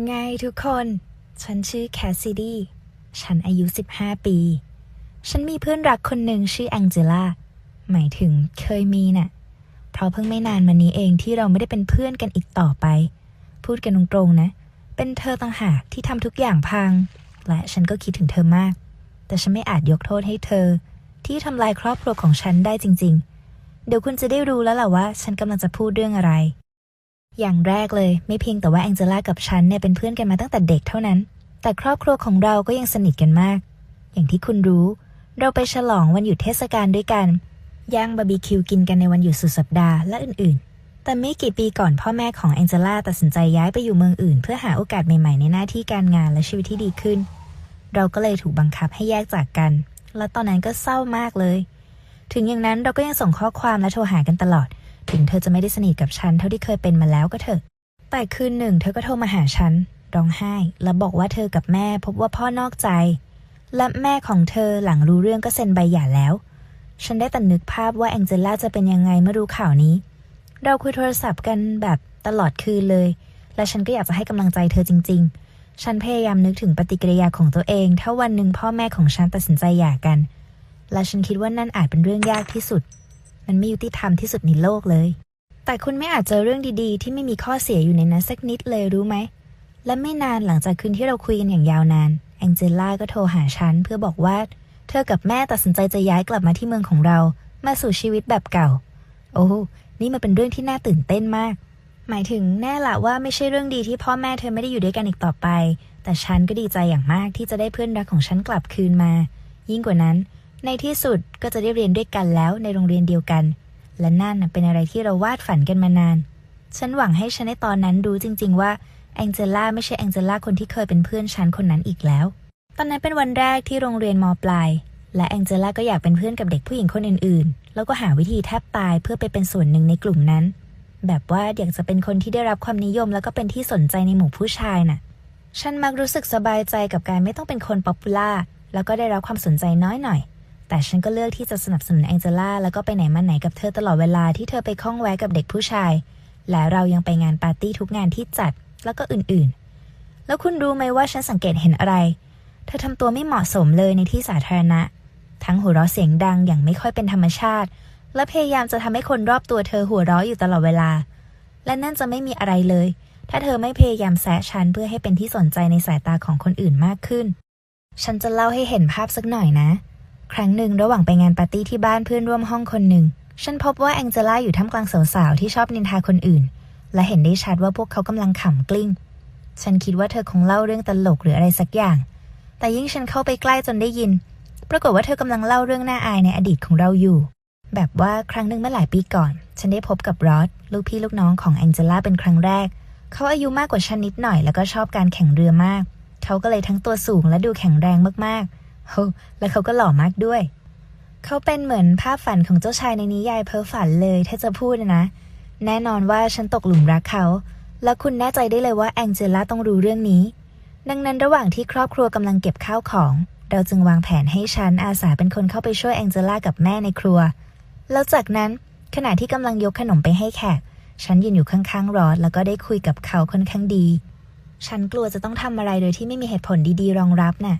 ไงทุกคน ฉันชื่อแคสซิดี้ ฉันอายุ 15 ปี ฉันมีเพื่อนรักคนหนึ่งชื่อแองเจล่า หมายถึงเคยมีน่ะ เพราะเพิ่งไม่นานมานี้เองที่เราไม่ได้เป็นเพื่อนกันอีกต่อไป พูดกันตรงๆนะ เป็นเธอต่างหากที่ทำทุกอย่างพัง และฉันก็คิดถึงเธอมาก แต่ฉันไม่อาจยกโทษให้เธอ ที่ทำลายครอบครัวของฉันได้จริง ๆ เดี๋ยวคุณจะได้รู้แล้วล่ะว่า ฉันกำลังจะพูดเรื่องอะไร อย่างแรกเลยไม่เพียงแต่ว่าแองเจล่ากับฉันเนี่ยเป็นเพื่อนกันมาตั้งแต่เด็กเท่านั้น แต่ครอบครัวของเราก็ยังสนิทกันมาก อย่างที่คุณรู้ เราไปฉลองวันหยุดเทศกาลด้วยกันย่างบาร์บีคิวกินกันในวันหยุดสุดสัปดาห์และอื่นๆ แต่ไม่กี่ปีก่อนพ่อแม่ของแองเจล่าตัดสินใจย้ายไปอยู่เมืองอื่น เพื่อหาโอกาสใหม่ๆในหน้าที่การงานและชีวิตที่ดีขึ้น เราก็เลยถูกบังคับให้แยกจากกัน และตอนนั้นก็เศร้ามากเลย ถึงอย่างนั้นเราก็ยังส่งข้อความและโทรหากันตลอด ถึงเธอจะไม่ได้สนิทกับฉันเท่าที่เคยเป็นมาแล้วก็เถอะ แต่คืนหนึ่ง เธอก็โทรมาหาฉัน ร้องไห้ และบอกว่าเธอกับแม่พบว่าพ่อนอกใจ และแม่ของเธอหลังรู้เรื่องก็เซ็นใบหย่าแล้ว ฉันได้แต่นึกภาพว่าแองเจล่าจะเป็นยังไงเมื่อรู้ข่าวนี้ เราคุยโทรศัพท์กันแบบตลอดคืนเลย และฉันก็อยากจะให้กำลังใจเธอจริง ๆ ฉันพยายามนึกถึงปฏิกิริยาของตัวเอง ถ้าวันหนึ่งพ่อแม่ของฉันตัดสินใจหย่ากัน และฉันคิดว่านั่นอาจเป็นเรื่องยากที่สุด มันไม่ยุติธรรมที่สุดในโลกเลย แต่คุณไม่อาจเจอเรื่องดีๆ ที่ไม่มีข้อเสียอยู่ในนั้นสักนิดเลยรู้ไหม และไม่นานหลังจากคืนที่เราคุยกันอย่างยาวนาน แองเจล่าก็โทรหาฉันเพื่อบอกว่า เธอกับแม่ตัดสินใจจะย้ายกลับมาที่เมืองของเรา มาสู่ชีวิตแบบเก่า โอ้นี่มันเป็นเรื่องที่น่าตื่นเต้นมาก หมายถึงแน่ละว่าไม่ใช่เรื่องดีที่พ่อแม่เธอไม่ได้อยู่ด้วยกันอีกต่อไป แต่ฉันก็ดีใจอย่างมากที่จะได้เพื่อนรักของฉันกลับคืนมา ยิ่งกว่านั้น ในที่สุดก็จะได้เรียนด้วยกันแล้วในโรงเรียนเดียวกัน และนั่นเป็นอะไรที่เราวาดฝันกันมานาน ฉันหวังให้ฉันในตอนนั้นรู้จริง ๆ ว่าแองเจล่าไม่ใช่แองเจล่าคนที่เคยเป็นเพื่อนฉันคนนั้นอีกแล้ว ตอนนั้นเป็นวันแรกที่โรงเรียนมปลาย และแองเจล่าก็อยากเป็นเพื่อนกับเด็กผู้หญิงคนอื่น ๆ แล้วก็หาวิธีแทบตายเพื่อไปเป็นส่วนหนึ่งในกลุ่มนั้น แบบว่าอยากจะเป็นคนที่ได้รับความนิยมแล้วก็เป็นที่สนใจในหมู่ผู้ชายน่ะ ฉันมักรู้สึกสบายใจกับการไม่ต้องเป็นคนป๊อปปูล่าแล้วก็ได้รับความสนใจน้อยหน่อย แต่ฉันก็เลือกที่จะสนับสนุนแองเจล่าแล้วก็ไปไหนมาไหนกับเธอตลอดเวลาที่เธอไปข้องแวะกับเด็กผู้ชาย และเรายังไปงานปาร์ตี้ทุกงานที่จัดแล้วก็อื่นๆ แล้วคุณรู้ไหมว่าฉันสังเกตเห็นอะไร เธอทำตัวไม่เหมาะสมเลยในที่สาธารณะ ทั้งหัวเราะเสียงดังอย่างไม่ค่อยเป็นธรรมชาติ และพยายามจะทำให้คนรอบตัวเธอหัวเราะอยู่ตลอดเวลา และนั่นจะไม่มีอะไรเลย ถ้าเธอไม่พยายามแซะฉันเพื่อให้เป็นที่สนใจในสายตาของคนอื่นมากขึ้น ฉันจะเล่าให้เห็นภาพสักหน่อยนะ ครั้งหนึ่งระหว่างไปงานปาร์ตี้ที่บ้านเพื่อนร่วมห้องคนหนึ่ง ฉันพบว่าแองเจล่าอยู่ท่ามกลางสาวๆที่ชอบนินทาคนอื่น และเห็นได้ชัดว่าพวกเขากำลังขำกลิ้ง ฉันคิดว่าเธอคงเล่าเรื่องตลกหรืออะไรสักอย่าง แต่ยิ่งฉันเข้าไปใกล้จนได้ยิน ปรากฏว่าเธอกำลังเล่าเรื่องน่าอายในอดีตของเราอยู่ แบบว่าครั้งหนึ่งเมื่อหลายปีก่อน ฉันได้พบกับรอดลูกพี่ลูกน้องของแองเจล่าเป็นครั้งแรก เขาอายุมากกว่าฉันนิดหน่อย แล้วก็ชอบการแข่งเรือมาก เขาก็เลยทั้งตัวสูงและดูแข็งแรงมากๆ โอ้และเขาก็หล่อมากด้วย เขาเป็นเหมือนภาพฝันของเจ้าชายในนิยายเพ้อฝันเลยถ้าจะพูดนะ แน่นอนว่าฉันตกหลุมรักเขา และคุณแน่ใจได้เลยว่าแองเจล่าต้องรู้เรื่องนี้ ดังนั้นระหว่างที่ครอบครัวกำลังเก็บข้าวของ เราจึงวางแผนให้ฉันอาสาเป็นคนเข้าไปช่วยแองเจล่ากับแม่ในครัว แล้วจากนั้นขณะที่กำลังยกขนมไปให้แขก ฉันยืนอยู่ข้างๆรอด แล้วก็ได้คุยกับเขาค่อนข้างดี ฉันกลัวจะต้องทำอะไรโดยที่ไม่มีเหตุผลดีๆ รองรับน่ะ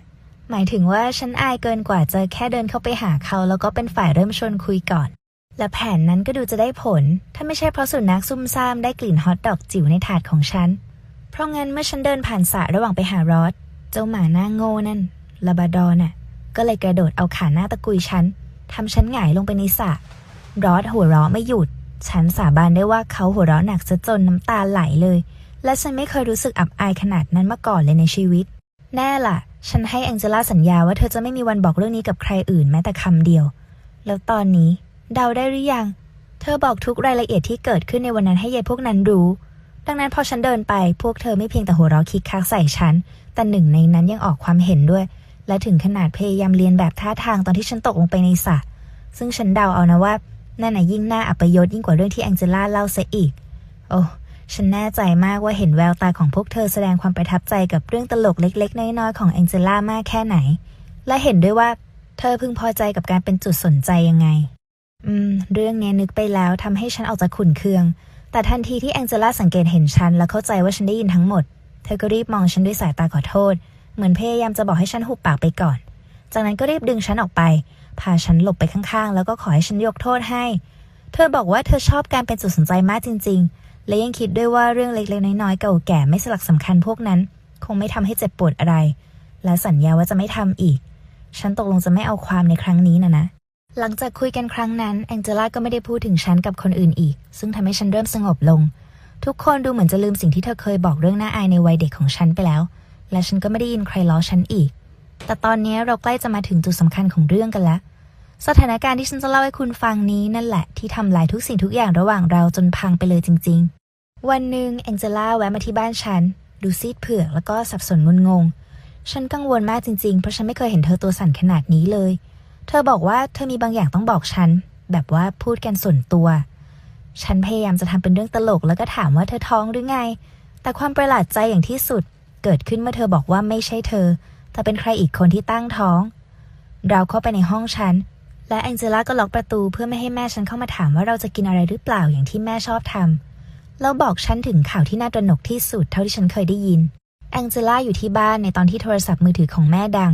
หมายถึงว่าฉันอายเกินกว่าจะแค่เดินเข้าไปหาเขา แล้วก็เป็นฝ่ายเริ่มชวนคุยก่อน และแผนนั้นก็ดูจะได้ผล ถ้าไม่ใช่เพราะสุนัขซุ่มซ่ามได้กลิ่นฮอตดอกจิ๋วในถาดของฉัน เพราะงั้นเมื่อฉันเดินผ่านสระระหว่างไปหารอดเจ้าหมาหน้าโง่นั่นลาบราดอน่ะ ก็เลยกระโดดเอาขาหน้าตะกุยฉันทำฉันหงายลงไปในสระรอดหัวเราะไม่หยุด ฉันสาบานได้ว่าเขาหัวเราะหนักซะจนน้ำตาไหลเลย และฉันไม่เคยรู้สึกอับอายขนาดนั้นมาก่อนเลยในชีวิต แน่ล่ะ ฉันให้แองเจล่าสัญญาว่าเธอจะไม่มีวันบอกเรื่องนี้กับใครอื่นแม้แต่คำเดียว แล้วตอนนี้ เดาได้หรือยัง เธอบอกทุกรายละเอียดที่เกิดขึ้นในวันนั้นให้ยายพวกนั้นรู้ ดังนั้นพอฉันเดินไปพวกเธอไม่เพียงแต่หัวเราะคิกคักใส่ฉัน แต่หนึ่งในนั้นยังออกความเห็นด้วย และถึงขนาดพยายามเรียนแบบท่าทางตอนที่ฉันตกลงไปในสระซึ่งฉันเดาเอานะว่านั่นน่ะยิ่งน่าอัปยศยิ่งกว่าเรื่องที่แองเจล่าเล่าซะอีก โอ้ ฉันแน่ใจมากว่าเห็นแววตาของพวกเธอแสดงความประทับใจกับเรื่องตลกเล็ก ๆ น้อยๆของแองเจล่ามากแค่ไหน และเห็นด้วยว่าเธอพึงพอใจกับการเป็นจุดสนใจยังไง อืม เรื่องนี้นึกไปแล้วทำให้ฉันออกจากขุนเคือง แต่ทันทีที่แองเจล่าสังเกตเห็นฉันและเข้าใจว่าฉันได้ยินทั้งหมด เธอก็รีบมองฉันด้วยสายตาขอโทษ เหมือนพยายามจะบอกให้ฉันหุบปากไปก่อน จากนั้นก็รีบดึงฉันออกไป พาฉันหลบไปข้างๆ แล้วก็ขอให้ฉันยกโทษให้ เธอบอกว่าเธอชอบการเป็นจุดสนใจมากจริง ๆ และยังคิดด้วยว่าเรื่องเล็กๆน้อยๆเก่าแก่ไม่สลักสำคัญพวกนั้น คงไม่ทำให้เจ็บปวดอะไร และสัญญาว่าจะไม่ทำอีก ฉันตกลงจะไม่เอาความในครั้งนี้นะนะ หลังจากคุยกันครั้งนั้นแองเจล่าก็ไม่ได้พูดถึงฉันกับคนอื่นอีก ซึ่งทำให้ฉันเริ่มสงบลง ทุกคนดูเหมือนจะลืมสิ่งที่เธอเคยบอกเรื่องน่าอายในวัยเด็กของฉันไปแล้ว และฉันก็ไม่ได้ยินใครล้อฉันอีก แต่ตอนนี้เราใกล้จะมาถึงจุดสำคัญของเรื่องกันแล้ว สถานการณ์ที่ฉันจะเล่าให้คุณฟังนี้นั่นแหละที่ทำลายทุกสิ่งทุกอย่างระหว่างเราจนพังไปเลยจริง ๆ วันหนึ่งแองเจล่าแวะมาที่บ้านฉัน ดูซีดเผือกแล้วก็สับสนงุนงง ฉันกังวลมากจริง ๆ เพราะฉันไม่เคยเห็นเธอตัวสั่นขนาดนี้เลย เธอบอกว่าเธอมีบางอย่างต้องบอกฉัน แบบว่าพูดกันส่วนตัว ฉันพยายามจะทำเป็นเรื่องตลกแล้วก็ถามว่าเธอท้องหรือไง แต่ความประหลาดใจอย่างที่สุด เกิดขึ้นเมื่อเธอบอกว่าไม่ใช่เธอ แต่เป็นใครอีกคนที่ตั้งท้อง เราเข้าไปในห้องฉัน และแองเจล่าก็ล็อกประตูเพื่อไม่ให้แม่ฉันเข้ามาถามว่าเราจะกินอะไรหรือเปล่าอย่างที่แม่ชอบทำแล้วบอกฉันถึงข่าวที่น่าตระหนกที่สุดเท่าที่ฉันเคยได้ยินแองเจล่าอยู่ที่บ้านในตอนที่โทรศัพท์มือถือของแม่ดัง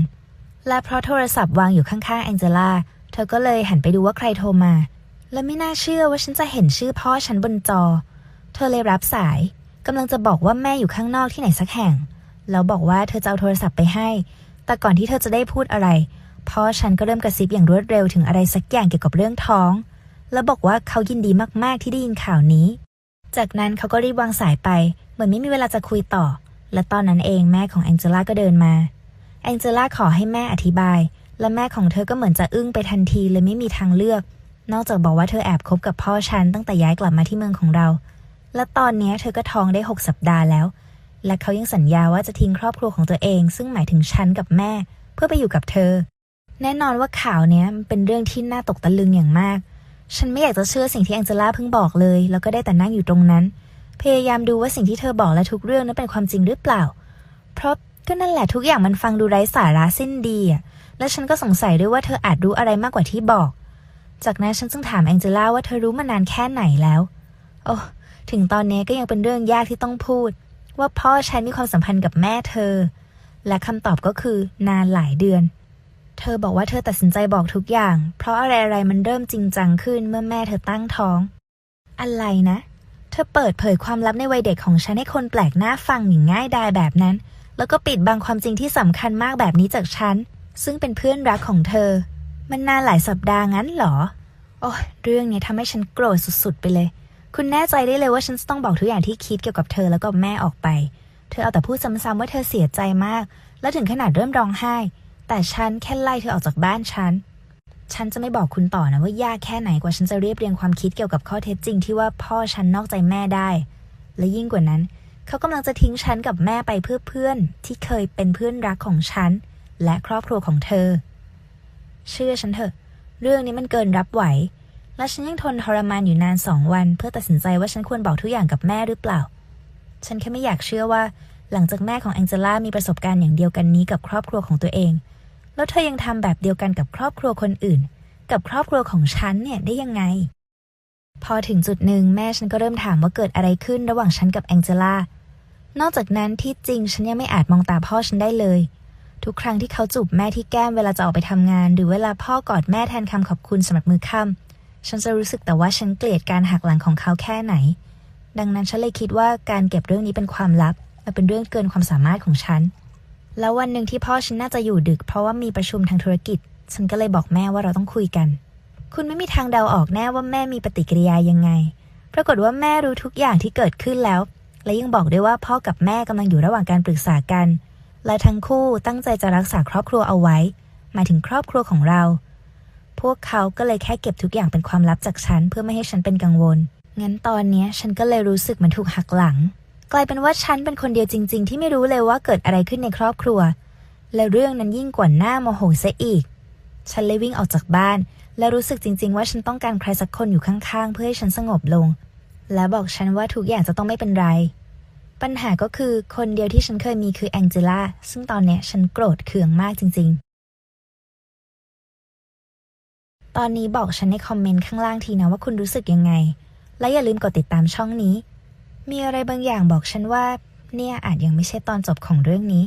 และเพราะโทรศัพท์วางอยู่ข้างๆแองเจล่าเธอก็เลยหันไปดูว่าใครโทรมา และไม่น่าเชื่อว่าฉันจะเห็นชื่อพ่อฉันบนจอ เธอเลยรับสายกำลังจะบอกว่าแม่อยู่ข้างนอกที่ไหนสักแห่ง แล้วบอกว่าเธอจะเอาโทรศัพท์ไปให้ แต่ก่อนที่เธอจะได้พูดอะไร พ่อฉันก็เริ่มกระซิบอย่างรวดเร็วถึงอะไรสักอย่างเกี่ยวกับเรื่องท้อง แล้วบอกว่าเขายินดีมากๆที่ได้ยินข่าวนี้ จากนั้นเขาก็รีบวางสายไป เหมือนไม่มีเวลาจะคุยต่อ และตอนนั้นเองแม่ของแองเจล่าก็เดินมาแองเจล่าขอให้แม่อธิบาย และแม่ของเธอก็เหมือนจะอึ้งไปทันทีเลยไม่มีทางเลือก นอกจากบอกว่าเธอแอบคบกับพ่อฉันตั้งแต่ย้ายกลับมาที่เมืองของเรา และตอนนี้เธอก็ท้องได้หกสัปดาห์แล้ว และเขายังสัญญาว่าจะทิ้งครอบครัวของตัวเอง ซึ่งหมายถึงฉันกับแม่ เพื่อไปอยู่กับเธอ แน่นอนว่าข่าวเนี้ยมันเป็นเรื่องที่น่าตกตะลึงอย่างมาก ฉันไม่อยากจะเชื่อสิ่งที่แองเจล่าเพิ่งบอกเลย แล้วก็ได้แต่นั่งอยู่ตรงนั้น พยายามดูว่าสิ่งที่เธอบอกและทุกเรื่องนั้นเป็นความจริงหรือเปล่า เพราะก็นั่นแหละทุกอย่างมันฟังดูไร้สาระสิ้นดีอะและฉันก็สงสัยด้วยว่าเธออาจรู้อะไรมากกว่าที่บอก จากนั้นฉันจึงถามแองเจล่าว่าเธอรู้มานานแค่ไหนแล้ว โอ้ ถึงตอนนี้ก็ยังเป็นเรื่องยากที่ต้องพูด ว่าพ่อฉันมีความสัมพันธ์กับแม่เธอ และคำตอบก็คือนานหลายเดือน เธอบอกว่าเธอตัดสินใจบอกทุกอย่าง เพราะอะไรๆมันเริ่มจริงจังขึ้นเมื่อแม่เธอตั้งท้อง อะไรนะ เธอเปิดเผยความลับในวัยเด็กของฉันให้คนแปลกหน้าฟังอย่างง่ายดายแบบนั้น แล้วก็ปิดบังความจริงที่สำคัญมากแบบนี้จากฉัน ซึ่งเป็นเพื่อนรักของเธอ มันนานหลายสัปดาห์งั้นเหรอ โอ้เรื่องนี้ทำให้ฉันโกรธสุดๆไปเลย คุณแน่ใจได้เลยว่าฉันจะต้องบอกทุกอย่างที่คิดเกี่ยวกับเธอแล้วก็แม่ออกไป เธอเอาแต่พูดซ้ำๆว่าเธอเสียใจมาก และถึงขนาดเริ่มร้องไห้ แต่ฉันแค่ไล่เธอออกจากบ้านฉัน ฉันจะไม่บอกคุณต่อนะว่ายากแค่ไหนกว่าฉันจะเรียบเรียงความคิดเกี่ยวกับข้อเท็จจริงที่ว่าพ่อฉันนอกใจแม่ได้ และยิ่งกว่านั้น เขากำลังจะทิ้งฉันกับแม่ไปเพื่อเพื่อนที่เคยเป็นเพื่อนรักของฉัน และครอบครัวของเธอ เชื่อฉันเถอะ เรื่องนี้มันเกินรับไหว และฉันยังทนทรมานอยู่นานสองวัน เพื่อตัดสินใจว่าฉันควรบอกทุกอย่างกับแม่หรือเปล่า ฉันแค่ไม่อยากเชื่อว่าหลังจากแม่ของแองเจล่ามีประสบการณ์อย่างเดียวกันนี้กับครอบครัวของตัวเอง แล้วเธอยังทำแบบเดียวกันกับครอบครัวคนอื่น กับครอบครัวของฉันเนี่ยได้ยังไง พอถึงจุดหนึ่งแม่ฉันก็เริ่มถามว่าเกิดอะไรขึ้นระหว่างฉันกับแองเจล่านอกจากนั้นที่จริงฉันยังไม่อาจมองตาพ่อฉันได้เลย ทุกครั้งที่เขาจูบแม่ที่แก้มเวลาจะออกไปทำงาน หรือเวลาพ่อกอดแม่แทนคำขอบคุณสำหรับมือค่ำฉันจะรู้สึกแต่ว่าฉันเกลียดการหักหลังของเขาแค่ไหน ดังนั้นฉันเลยคิดว่าการเก็บเรื่องนี้เป็นความลับมันเป็นเรื่องเกินความสามารถของฉัน แล้ววันหนึ่งที่พ่อฉันน่าจะอยู่ดึก เพราะว่ามีประชุมทางธุรกิจ ฉันก็เลยบอกแม่ว่าเราต้องคุยกัน คุณไม่มีทางเดาออกแน่ว่าแม่มีปฏิกิริยายังไง ปรากฏว่าแม่รู้ทุกอย่างที่เกิดขึ้นแล้ว และยังบอกด้วยว่าพ่อกับแม่กำลังอยู่ระหว่างการปรึกษากัน และทั้งคู่ตั้งใจจะรักษาครอบครัวเอาไว้ หมายถึงครอบครัวของเรา พวกเขาก็เลยแค่เก็บทุกอย่างเป็นความลับจากฉันเพื่อไม่ให้ฉันเป็นกังวล งั้นตอนนี้ฉันก็เลยรู้สึกเหมือนถูกหักหลัง กลายเป็นว่าฉันเป็นคนเดียวจริง ๆ ที่ไม่รู้เลยว่าเกิดอะไรขึ้นในครอบครัว และเรื่องนั้นยิ่งกว่าหน้าโมโหซะอีก ฉันเลยวิ่งออกจากบ้าน และรู้สึกจริง ๆ ว่าฉันต้องการใครสักคนอยู่ข้างๆ เพื่อให้ฉันสงบลง และบอกฉันว่าทุกอย่างจะต้องไม่เป็นไร ปัญหาก็คือคนเดียวที่ฉันเคยมีคือแองเจล่าซึ่งตอนเนี้ยฉันโกรธเคืองมากจริง ๆตอนนี้บอกฉันในคอมเมนต์ข้างล่างทีนะว่าคุณรู้สึกยังไง และอย่าลืมกดติดตามช่องนี้ มีอะไรบางอย่างบอกฉันว่า เนี่ยอาจยังไม่ใช่ตอนจบของเรื่องนี้